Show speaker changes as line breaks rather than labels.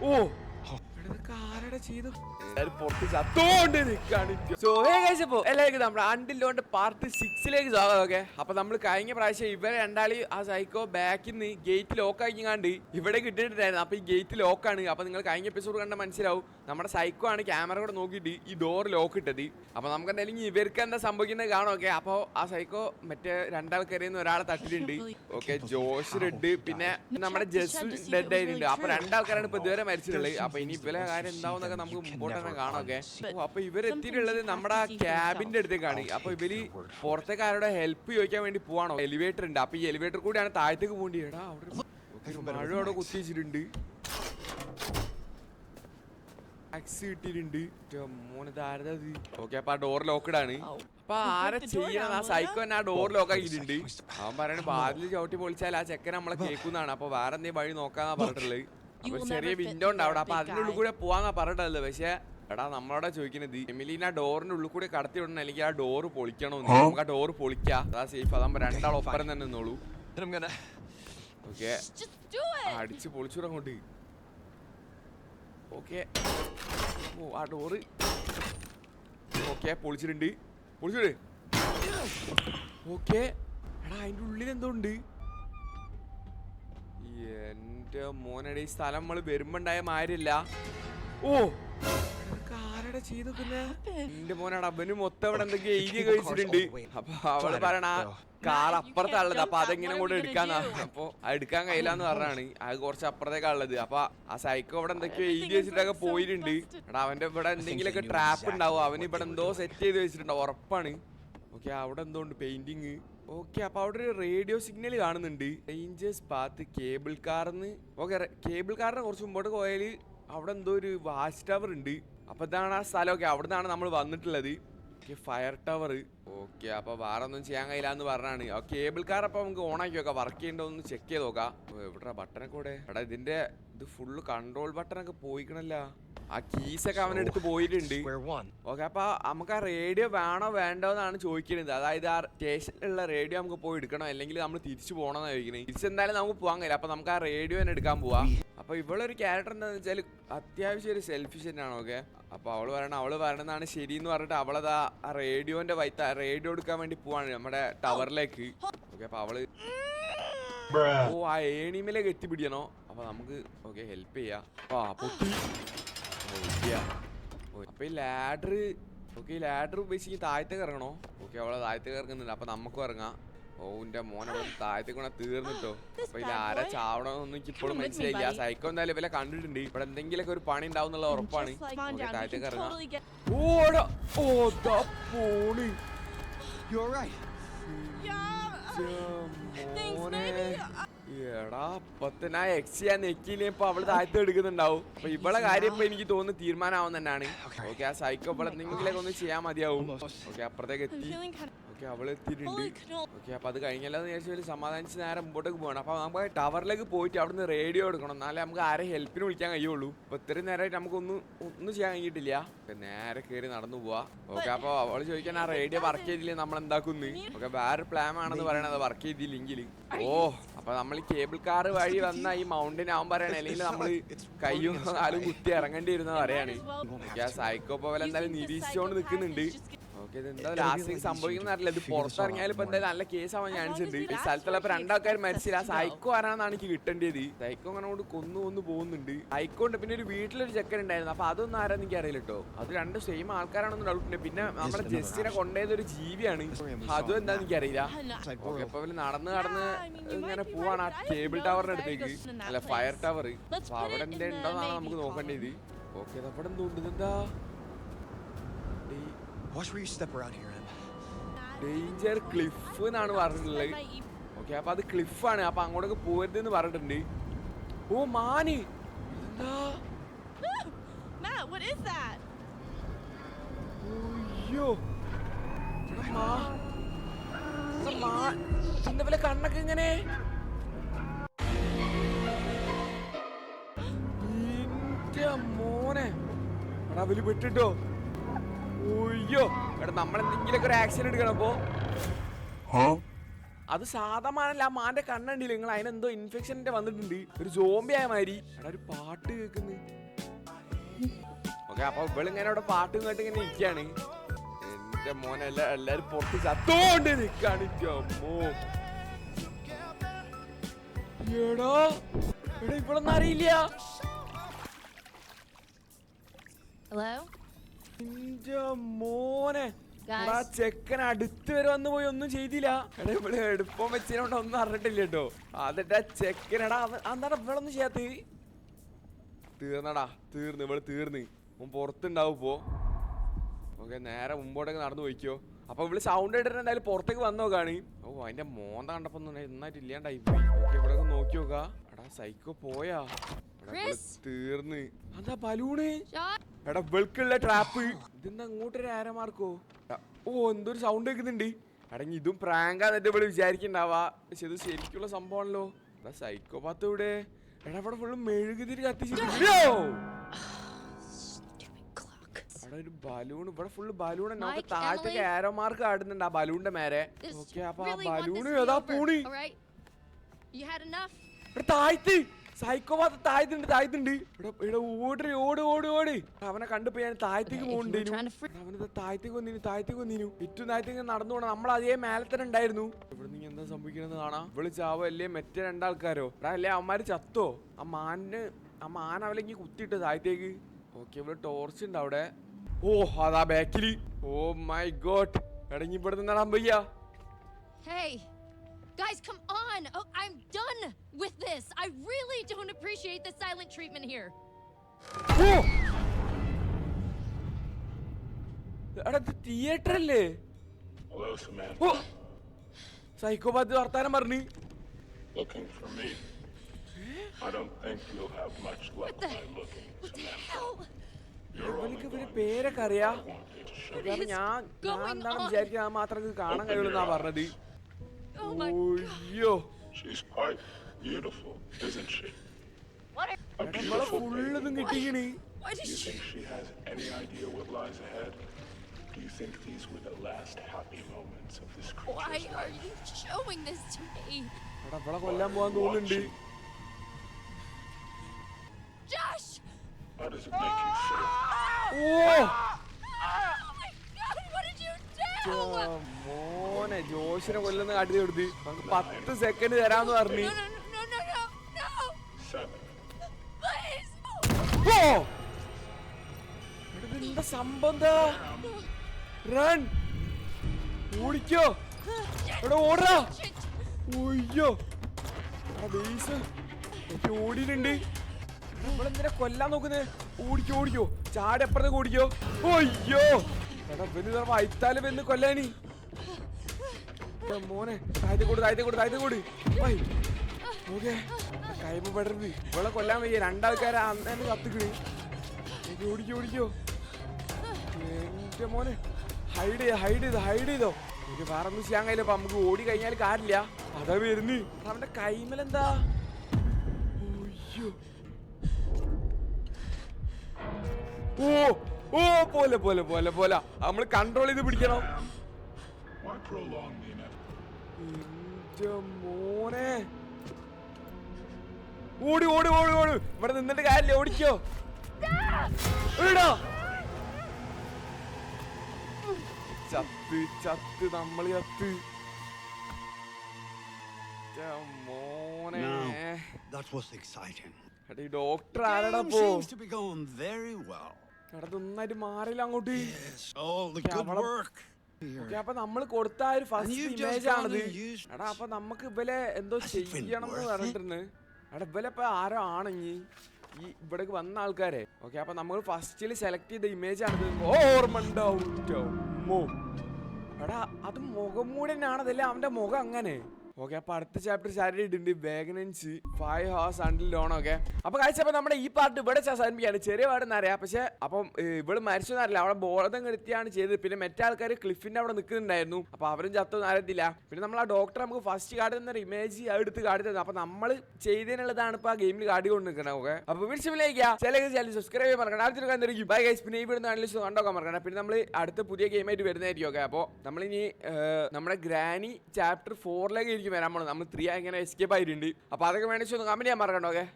ഓ ചെയ്തു? സോ ഇപ്പോ എല്ലാവർക്കും നമ്മുടെ അണ്ടിലോണ്ട് പാർട്ട് സിക്സിലേക്ക് സ്വാഗതം ഓക്കെ അപ്പൊ നമ്മൾ കഴിഞ്ഞ പ്രാവശ്യം ഇവരെ രണ്ടാളി ആ സൈക്കോ ബാക്കിൽ നിന്ന് ഗേറ്റ് ലോക്ക് ആക്കിങ്ങാണ്ട് ഇവിടെ കിട്ടിയിട്ടുണ്ടായിരുന്നു. അപ്പൊ ഈ ഗേറ്റ് ലോക്ക് ആണ്. അപ്പൊ നിങ്ങൾ കഴിഞ്ഞ എപ്പിസോഡ് കണ്ട മനസ്സിലാവും. നമ്മുടെ സൈക്കോ ആണ് ക്യാമറ കൂടെ നോക്കിയിട്ട് ഈ ഡോർ ലോക്ക് ഇട്ടത്. അപ്പൊ നമുക്ക് എന്തായാലും ഇവർക്ക് എന്താ സംഭവിക്കുന്നത് കാണാം ഓക്കെ അപ്പൊ ആ സൈക്കോ മറ്റേ രണ്ടാൾക്കരയിൽ ഒരാളെ തട്ടിയിട്ടുണ്ട് ഓക്കെ ജോഷ് റെഡ് പിന്നെ നമ്മുടെ ജസ് ഡെഡ് ആയിട്ടുണ്ട്. അപ്പൊ രണ്ടാൾക്കാരാണ് ഇപ്പൊ ഇതുവരെ മരിച്ചിട്ടുള്ളത്. അപ്പൊ ഇനി ഇവരെ കാര്യം എന്താവുന്നൊക്കെ നമുക്ക് മുമ്പോട്ട് തന്നെ കാണാം ഓക്കെ അപ്പൊ ഇവരെത്തിയിട്ടുള്ളത് നമ്മുടെ ക്യാബിന്റെ അടുത്തേക്കാണ് അപ്പൊ ഇവർ പുറത്തേക്ക് ആരോടെ ഹെൽപ്പ് ചോദിക്കാൻ വേണ്ടി പോവാണോ? എലിവേറ്റർ ഉണ്ട്. അപ്പൊ ഈ എലിവേറ്റർ കൂടിയാണ് താഴത്തേക്ക് പോണ്ടി എടാ അവിടെ മഴ അവിടെ കുത്തി വെച്ചിട്ടുണ്ട്. ടാക്സി കിട്ടിയിട്ടുണ്ട് മോനത് ആരതാ ഓക്കെ അപ്പൊ ആ ഡോർ ലോക്ക്ഡ് ആണ് അപ്പൊ ആരെ ചെയ്യണം? ആ സൈക്കോ തന്നെ ആ ഡോർ ലോക്ക് ആക്കിയിട്ടുണ്ട് അവൻ പറയണ ബാതിൽ ചവിട്ടി പൊളിച്ചാൽ ആ ചെക്കൻ നമ്മളെ കേൾക്കുന്നതാണ്. അപ്പൊ വേറെ എന്തെങ്കിലും വഴി നോക്കാന്നാ പറഞ്ഞിട്ടുള്ളത്. അപ്പൊ ചെറിയ വിൻഡോ ഉണ്ട് അവിടെ. അപ്പൊ അതിനുള്ളിൽ കൂടെ പോവാന്നാ പറഞ്ഞിട്ടല്ലേ പക്ഷെ എടാ നമ്മളോടാ ചോദിക്കുന്നത് എമിലീന ഡോറിന്റെ ഉള്ളിൽ കൂടെ കടത്തി വിടണം? അല്ലെങ്കിൽ ആ ഡോറ് പൊളിക്കണോ നമുക്ക് ആ ഡോറ് പൊളിക്കാം. അതാ സേഫ് അതാകുമ്പോ രണ്ടാൾ ഒപ്പരം തന്നെ നിന്നോളൂ. ഓക്കെ. അടിച്ച് പൊളിച്ചൂടെ അങ്ങോട്ട്. ഓക്കെ ഓ ആ ഡോറ് ഓക്കെ പൊളിച്ചിട്ടുണ്ട്. പൊളിച്ചിട്. ഓക്കെ എടാ അതിന്റെ ഉള്ളിൽ എന്തോ ഉണ്ട്? എന്റെ മോനടി ഈ സ്ഥലം നമ്മൾ വരുമ്പോണ്ടായ മാരില്ല. ഓ ഇതൊക്കെ ആരുടെ ചെയ്തു പിന്നെ? എന്റെ മോനാണ് അവന് മൊത്തം ഇവിടെ എന്തൊക്കെ എഴുതി കഴിച്ചിട്ടുണ്ട്. അപ്പൊ അവൾ പറയണ കാർ അപ്പുറത്താള്ളത് അപ്പൊ അതെങ്ങനെ കൂടെ എടുക്കാന്നാ. അപ്പൊ എടുക്കാൻ കഴിയില്ലാന്ന് പറഞ്ഞാണ്. അത് കുറച്ച് അപ്പുറത്തേക്കാ ഉള്ളത്. അപ്പൊ ആ സൈക്കോ ഇവിടെ എന്തൊക്കെയോ എഴുതി വെച്ചിട്ടൊക്കെ പോയിട്ടുണ്ട്. എടാ അവന്റെ ഇവിടെ എന്തെങ്കിലുമൊക്കെ ട്രാപ്പ് ഉണ്ടാവും. അവന് ഇവിടെ എന്തോ സെറ്റ് ചെയ്ത് വെച്ചിട്ടുണ്ടാവും ഉറപ്പാണ്. ഓക്കെ അവിടെ എന്തോ ഉണ്ട് പെയിന്റിങ് ഓക്കെ അപ്പൊ അവിടെ ഒരു റേഡിയോ സിഗ്നൽ കാണുന്നുണ്ട്. റേഞ്ചേഴ്സ് പാത്ത് കേബിൾ കാർന്ന് ഓക്കെ കേബിൾ കാറിന് കുറച്ച് മുമ്പോട്ട് പോയാൽ അവിടെ എന്തോ ഒരു വാച്ച് ടവർ ഉണ്ട്. അപ്പൊ ഇതാണ് ആ സ്ഥലം. ഓക്കെ അവിടെ നിന്നാണ് നമ്മൾ വന്നിട്ടുള്ളത്. ഓക്കെ ഫയർ ടവർ ഓക്കെ അപ്പൊ വേറെ ഒന്നും ചെയ്യാൻ കഴിയില്ല എന്ന് പറഞ്ഞാണ്. ആ കേബിൾ കാർ അപ്പൊ നമുക്ക് ഓണാക്കി നോക്കാം വർക്ക് ചെയ്യണ്ടോ ഒന്ന് ചെക്ക് ചെയ്ത് നോക്കാം. എവിടെ ബട്ടനൊക്കെ ഇവിടെ എടാ ഇതിന്റെ ഇത് ഫുള്ള് കൺട്രോൾ ബട്ടനൊക്കെ പോയിക്കണല്ല. ആ കീസൊക്കെ അവനെടുത്ത് പോയിട്ടുണ്ട്.
Square പോയിട്ടുണ്ട്
ഓക്കെ അപ്പൊ നമുക്ക് ആ റേഡിയോ വേണോ വേണ്ടോ എന്നാണ് ചോദിക്കുന്നത്. അതായത് ആ സ്റ്റേഷനിലുള്ള റേഡിയോ നമുക്ക് പോയി എടുക്കണോ? അല്ലെങ്കിൽ നമ്മൾ തിരിച്ചു പോകണമെന്ന് ചോദിക്കുന്നത്. തിരിച്ച് എന്തായാലും നമുക്ക് പോകാൻ കഴിയില്ല. അപ്പൊ നമുക്ക് ആ റേഡിയോ തന്നെ എടുക്കാൻ പോവാം. അപ്പൊ ഇവളൊരു ക്യാരക്ടർ എന്താണെന്ന് വെച്ചാൽ അത്യാവശ്യം ഒരു സെൽഫിഷ്യൻ ആണ് ഓക്കെ. അപ്പൊ അവൾ പറയണ അവൾ പറയണതാണ് ശരി എന്ന് പറഞ്ഞിട്ട് അവളത് ആ റേഡിയോന്റെ വൈത്ത റേഡിയോ എടുക്കാൻ വേണ്ടി പോവാണ് നമ്മുടെ ടവറിലേക്ക് ഓക്കെ അപ്പൊ അവൾ ഓ ആ ഏണിമേലേക്ക് എത്തിപ്പിടിക്കണോ അപ്പൊ നമുക്ക് ഓക്കെ ഹെൽപ്പ് ചെയ്യാം. ആ പൊട്ടി ഓക്കെ അപ്പൊ ഈ ലാഡർ ഓക്കെ ഈ ലാഡർ ഉപയോഗിച്ച് താഴത്തേക്ക് ഇറങ്ങണോ? ഓക്കെ അവളെ താഴത്തേക്ക് ഇറങ്ങുന്നുണ്ട്. അപ്പൊ നമുക്കും ഇറങ്ങാം. ഓ എന്റെ മോനെ താഴത്തേക്ക് കൂടെ തീർന്നിട്ടോ. അപ്പൊ ഇതിൽ ആരാ ചാവണമെന്നൊന്നും എനിക്ക് ഇപ്പോഴും മനസ്സിലായില്ല. ആ സൈക്കോ എന്തായാലും ഇവരെ കണ്ടിട്ടുണ്ട്. ഇവിടെ എന്തെങ്കിലും ഒരു പണി ഉണ്ടാവും എന്നുള്ള ഉറപ്പാണ്. താഴത്തേക്ക് ഇറങ്ങാം. ഓടാ ഓ പോണ്.
Right?
മോനെ
baby.
എടാ അപ്പൊ തന്നെ ആ എക്സ് ചെയ്യാൻ നെക്കിയില്ലേ ഇപ്പൊ അവൾ താഴ്ത്തി എടുക്കുന്നുണ്ടാവും. അപ്പൊ ഇവളെ കാര്യം ഇപ്പൊ എനിക്ക് തോന്നുന്നു തീരുമാനമാവുന്ന തന്നെയാണ്. ഓക്കെ ആ സൈക്കോ ഇപ്പോൾ എന്തെങ്കിലുമൊക്കെ ഒന്ന് ചെയ്യാൻ മതിയാവും. ഓക്കെ അപ്പുറത്തേക്ക് എത്തി. ഓക്കെ അവൾ എത്തിയിട്ടുണ്ട്.
Cannoli.
ഓക്കെ അപ്പൊ അത് കഴിഞ്ഞല്ലാന്ന് വിചാരിച്ചു വലിയ സമാധാനിച്ച് നേരെ മുമ്പോട്ടേക്ക് പോകണം അപ്പൊ നമുക്ക് ടവറിലേക്ക് പോയിട്ട് അവിടുന്ന് റേഡിയോ എടുക്കണം. എന്നാലേ നമുക്ക് ആരെ ഹെൽപ്പിന് വിളിക്കാൻ കഴിയുള്ളൂ. അപ്പൊ ഇത്രയും നേരമായിട്ട് നമുക്കൊന്നും ഒന്നും ചെയ്യാൻ കഴിഞ്ഞിട്ടില്ല. നേരെ കയറി നടന്നു പോവാ. ഓക്കെ അപ്പൊ അവൾ ചോദിക്കാൻ ആ റേഡിയോ വർക്ക് ചെയ്തില്ലേ നമ്മൾ എന്താക്കുന്നു? ഓക്കെ വേറെ പ്ലാൻ ആണെന്ന് പറയണത് വർക്ക് ചെയ്തില്ലെങ്കിൽ ഓ അപ്പൊ നമ്മൾ കേബിൾ കാർ വഴി വന്ന ഈ മൗണ്ടൻ ആവാൻ പറയണേ. അല്ലെങ്കിൽ നമ്മൾ കയ്യും കാലും കുത്തി ഇറങ്ങേണ്ടി വരുന്ന പറയാണ് ഓക്കെ ആ സൈക്കോ പോലെ എന്തായാലും നിരീക്ഷിച്ചുകൊണ്ട് നിൽക്കുന്നുണ്ട് എന്താ ലാസ്റ്റ് സംഭവിക്കുന്ന അറിയില്ല ഇത് പുറത്തിറങ്ങിയാലും ഇപ്പൊ എന്തായാലും നല്ല കേസ് ആവാൻ ചാൻസ് ഉണ്ട് ഈ സ്ഥലത്തുള്ള ഇപ്പൊ രണ്ടാൾക്കാർ മരിച്ചില്ല. സൈക്കോ ആരാണെന്നാണ് എനിക്ക് കിട്ടേണ്ടത്. സൈക്കോ അങ്ങനെ കൊണ്ട് കൊന്നു കൊന്നു പോകുന്നുണ്ട്. സൈക്കോ ഉണ്ട്. പിന്നെ ഒരു വീട്ടിലൊരു ചെക്കൻ ഉണ്ടായിരുന്നു. അപ്പൊ അതൊന്നും ആരാന്ന് എനിക്ക് അറിയില്ല കേട്ടോ. അത് രണ്ട് സെയിം ആൾക്കാരാണെന്ന് ഡൗട്ട് ഉണ്ട്. പിന്നെ നമ്മുടെ ജസ്റ്റിനെ കൊണ്ടുപോയത് ഒരു ജീവിയാണ്. അതും എന്താന്ന് എനിക്ക് അറിയില്ല. ഓക്കെ അപ്പൊ നടന്ന് നടന്ന് ഇങ്ങനെ പോവാണ് ആ കേബിൾ ടവറിന്റെ അടുത്തേക്ക്. അല്ല ഫയർ ടവർ അപ്പൊ അവിടെ എന്താ ഉണ്ടോന്നാണ് നമുക്ക് നോക്കേണ്ടത്. ഓക്കെ അവിടെ എന്തോ ഉണ്ട്. ഇതെന്താ? ഡേ-
Watch where you step around here, Em.
Danger cliff എന്നാണ് പറഞ്ഞിട്ടുള്ളത്. ഓക്കെ അപ്പൊ അത് ക്ലിഫാണ് അപ്പൊ അങ്ങോട്ടൊക്കെ പോരുത് എന്ന് പറഞ്ഞിട്ടുണ്ട്. ഓ മാന്. എന്താ?
Matt, what is that?
അയ്യോ. എന്താ പോലെ കണ്ണൊക്കെ ഇങ്ങനെ? മോനെ. എടാ അവൽ വിട്ടിട്ടോ അയ്യോ എടാ നമ്മൾ എന്തെങ്കിലുമൊക്കെ ഒരു ആക്ഷൻ എടുക്കണം അപ്പോ. അത് സാധാരണല്ല ആ മാന്റെ കണ്ണുണ്ടില്ല നിങ്ങൾ അതിനെന്തോ ഇൻഫെക്ഷന്റെ വന്നിട്ടുണ്ട്. ഒരു ജോംബി ആയ മാതിരി. എടാ ഒരു പാട്ട് കേൾക്കുന്നു. ഓക്കെ അപ്പൊ ഇവളിങ്ങനെ അവിടെ പാട്ട് കേട്ട് ഇങ്ങനെ ഇരിക്കാണ്. എന്റെ മോനെ എല്ലാ എല്ലാരും പുറത്ത് ചത്തോണ്ട് നിക്കാണ് അമ്മോ. എടാ എടാ ഇവളൊന്നും അറിയില്ല.
Hello?
മോനെ.
Guys.
ചെക്കൻ അടുത്ത് വരെ വന്നു പോയി ഒന്നും ചെയ്തില്ല. എടാ ഇവിടെ എടുപ്പം വെച്ചതിനോണ്ട് ഒന്നും അറിഞ്ഞിട്ടില്ല കേട്ടോ. അതെടാ ചെക്കനടാ അവൻ എന്താടാ ഇവളൊന്നും ചെയ്യാത്ത തീർന്നടാ തീർന്ന് ഇവൾ തീർന്ന്. പുറത്തുണ്ടാവും ഇപ്പോ. ഓക്കെ നേരെ മുമ്പോട്ടേക്ക് നടന്നു പോയിക്കോ. അപ്പൊ ഇവൾ സൗണ്ട് ഇട്ടിട്ട് എന്തായാലും പുറത്തേക്ക് വന്നു നോക്കാണ്. ഓ അതിന്റെ മോന്ത കണ്ടപ്പോ ഒന്നും നന്നായിട്ട് ഇല്ലാണ്ടായി പോയി. ഓക്കെ ഇവിടെ നോക്കി നോക്കാ. എടാ സൈക്കോ പോയാ? തീർന്ന്. എന്താ ബലൂണ്? എടാ വെൾക്കുള്ള ട്രാപ്പ് ഇതെന്താ അങ്ങോട്ടൊരു ആരമാർക്കോ ഓ എന്തൊരു സൗണ്ട് കേൾക്കുന്നുണ്ട്. അടങ്ങി ഇതും പ്രാങ്കാ എന്നിട്ട് ഇവിടെ വിചാരിക്കണ്ടാവാ. പക്ഷെ ഇത് ശരിക്കുള്ള സംഭവമാണല്ലോ. എടാ സൈക്കോപാത്ത് ഇവിടെ എടാ ഇവിടെ ഫുള്ള് മെഴുകുതിരി കത്തിച്ചിട്ടോ അവിടെ ഒരു ബലൂൺ ഇവിടെ ഫുള്ള് ബലൂൺ നമുക്ക്
Mike,
താഴത്തേക്ക്? ആരോ മാർക്ക് ആടുന്നുണ്ട് ആ ബലൂണിന്റെ മേരെ. ഓക്കെ അപ്പൊ ആ
ബലൂൺ
ഏതാ പൂണി? താഴ്ത്ത്. സൈക്കോപാത്ത് താഴ്ത്തുണ്ട് താഴ്ത്തുണ്ട് ഇവിടെ ഇവിടെ ഓടി ഓടി ഓടി ഓടി. അവനെ കണ്ടപ്പോ ഞാൻ താഴത്തേക്ക് പോകണ്ടേനു. അവനത് താഴത്തേക്ക് വന്നിനു താഴത്തേക്ക് വന്നിനു. ഏറ്റവും താഴത്തേക്ക് നടന്നു പോണം നമ്മൾ അതേ മേലെ തന്നെ ഉണ്ടായിരുന്നു. ഇവിടെ നീ എന്താ സംഭവിക്കണെന്ന് കാണാം. ഇവൾ ചാവോ അല്ലേ മറ്റേ രണ്ടാൾക്കാരോ? എടാ അല്ലേ അവന്മാര് ചത്തോ? ആ മാനിന് ആ മാൻ അവലെങ്കി കുത്തിയിട്ട് താഴത്തേക്ക്. ഓക്കെ ഇവിടെ ടോർച്ച് ഉണ്ട് അവിടെ. ഓ അതാ ബാക്കിൽ ഓ മൈ ഗോഡ് എടങ്ങി ഇവിടെ നിന്നാ സംഭവിക്കാ?
Hey, guys, come on! Oh, I'm done with this. I really don't appreciate the silent treatment here.
Theatre അല്ലേ
Hello, Samantha.
ഓ സൈക്കോപാത്ത് വർത്താനം പറഞ്ഞു
Looking for me? I don't think you'll have much luck
with
by looking,
What the hell?
You're only
ഇവനക്ക്
ഇവർ
പേരൊക്കെ അറിയാം
I wanted to show you.
കാരണം
is
ഞാൻ ഞാൻ
going
എന്താണ് ഞാൻ മാത്രം കാണാൻ കഴിയുള്ളൂ എന്നാ പറഞ്ഞത്
Oh my god.
Yo.
She's quite beautiful, isn't she?
What
a beautiful baby?
Why?
Why
did
Do
you
she...
think she has any idea what lies ahead? Do you think these were the last happy moments of this creature's
Why
life?
are you showing this to me? Josh!
How does it make you feel?
Oh,
oh my god, what did you do?
Damn. മോനെ ജോഷിനെ കൊല്ലുന്ന കാട്ടി കൊടുത്ത് നമുക്ക് പത്ത് second തരാന്ന് പറഞ്ഞു.
No, no, no, no, no, no!
Seven.
Please!
ഓ എന്താ? Run ഓടിക്കോ. എടാ ഓടാ.
ഓയ്യോ
ഒയ്യോ ബേസ്. എനിക്ക് ഓടിയിട്ടുണ്ട്. നമ്മളെന്തിനാ കൊല്ലാൻ നോക്കുന്നേ? ഓടിക്കോ ഓടിക്കോ. ചാടി അപ്പുറത്തേക്ക് ഓടിക്കോ. ഒയ്യോ എടാ പിന്നെ വൈത്താൽ വന്ന് കൊല്ലാനി. മോനെ താഴത്തെ കൂട് താഴത്തെ കൂട് താഴത്തെ കൂട്. ഓക്കെ കൈമ പെടരുത് ഇവളെ കൊല്ലാൻ വയ്യ. രണ്ടാൾക്കാരെ അന്നെ കത്തിക്കണി ഓടിക്കോ ഓടിക്കോ. എന്റെ മോനെ ഹൈഡ് ചെയ്യ ഹൈഡ് ചെയ്തോ ഹൈഡ് ചെയ്തോ. എനിക്ക് വേറെ ഒന്നും ചെയ്യാൻ കഴിയില്ല അപ്പൊ നമുക്ക് ഓടി കഴിഞ്ഞാൽ കാര്യമില്ല. അതാ വരുന്ന്. അവന്റെ കൈമലെന്താ? ഒയ്യോ ഓ ഓ പോലെ പോലെ പോലെ പോലെ. നമ്മൾ കൺട്രോൾ ചെയ്ത് പിടിക്കണം
Why prolong the inevitable?
എന്റെ മോനെ. ഓടി ഓടി ഓടി ഓടി. ഇവിടെ നിന്നിട്ട് കാര്യമില്ല ഓടിക്കോ. എടാ ചത്ത് ചത്ത് നമ്മൾ ചത്ത്. മോനെ.
That was exciting.
Doctor
Game
ആരടാപ്പോ
seems to be going very well.
എടാ നന്നായിട്ട് മാറിയില്ല അങ്ങോട്ട്.
Yes, all the good work.
Okay. അപ്പൊ നമ്മൾ കൊടുത്ത ആ ഒരു ഫസ്റ്റ് ഇമേജ് ആണത്. എടാ അപ്പൊ നമുക്ക് ഇവലെ എന്തോ ചെയ്യണം എന്ന് പറഞ്ഞിട്ടുണ്ട് എടാ ഇവലെ ഇപ്പൊ ആരോ ആണെങ്കി ഈ ഇവിടേക്ക് വന്ന ആൾക്കാരെ. ഓക്കെ അപ്പൊ നമ്മൾ ഫസ്റ്റിൽ സെലക്ട് ചെയ്ത ഇമേജ് ആണത്. ഓർമ്മ ഉണ്ടാവും. എടാ അത് മുഖം മൂടി ആണതല്ലേ അവന്റെ മുഖം അങ്ങനെ. ഓക്കെ അപ്പൊ അടുത്ത ചാപ്റ്റർ സ്റ്റാർട്ട് ചെയ്തിട്ടുണ്ട് vengeance five hours until dawn okay അപ്പൊ കാഴ്ച അപ്പൊ നമ്മുടെ ഈ പാർട്ട് ഇവിടെ അവസാനിപ്പിക്കുകയാണ്. ചെറിയ പാടെന്ന് അറിയാം. പക്ഷെ അപ്പം ഇവിടെ മരിച്ചു മരിച്ചെന്നറിയില്ല അവിടെ ബോധം കെടുത്തിയാണ് ചെയ്തത്. പിന്നെ മറ്റേ ആൾക്കാർ ക്ലിഫിന്റെ അവിടെ നിൽക്കുന്നുണ്ടായിരുന്നു അപ്പൊ അവരും ചത്തൊന്നും അറിയത്തില്ല. പിന്നെ നമ്മൾ ആ ഡോക്ടർ നമുക്ക് ഫസ്റ്റ് കാർഡ് തന്നൊരു ഇമേജ് എടുത്ത് കാർഡ് തന്നു. അപ്പൊ നമ്മൾ ചെയ്തതിനുള്ളതാണ് ഇപ്പൊ ആ ഗെയിമിൽ കാർഡ് കൊണ്ട് നിൽക്കുന്നത് ഓക്കെ അപ്പൊ വിളിച്ചിലേക്ക് സബ്സ്ക്രൈബ് ചെയ്യാൻ മറക്കണം ബൈ ഗൈസ് പിന്നെ ഈ അനലിസ്റ്റ് കണ്ടോക്കാൻ മറക്കണം പിന്നെ നമ്മൾ അടുത്ത പുതിയ ഗെയിമായിട്ട് വരുന്നതായിരിക്കും ഓക്കെ അപ്പോൾ നമ്മളിനി നമ്മുടെ ഗ്രാനി ചാപ്റ്റർ ഫോറിലേക്ക് വരാൻ പോകണം നമ്മൾ ത്രീ ആയി ഇങ്ങനെ എസ്കേപ്പ് ആയിട്ടുണ്ട്. അപ്പോൾ അതൊക്കെ വേണമെങ്കിൽ ഒന്ന് കമന്റ് ചെയ്യാൻ മറക്കണ്ടോ ഓക്കെ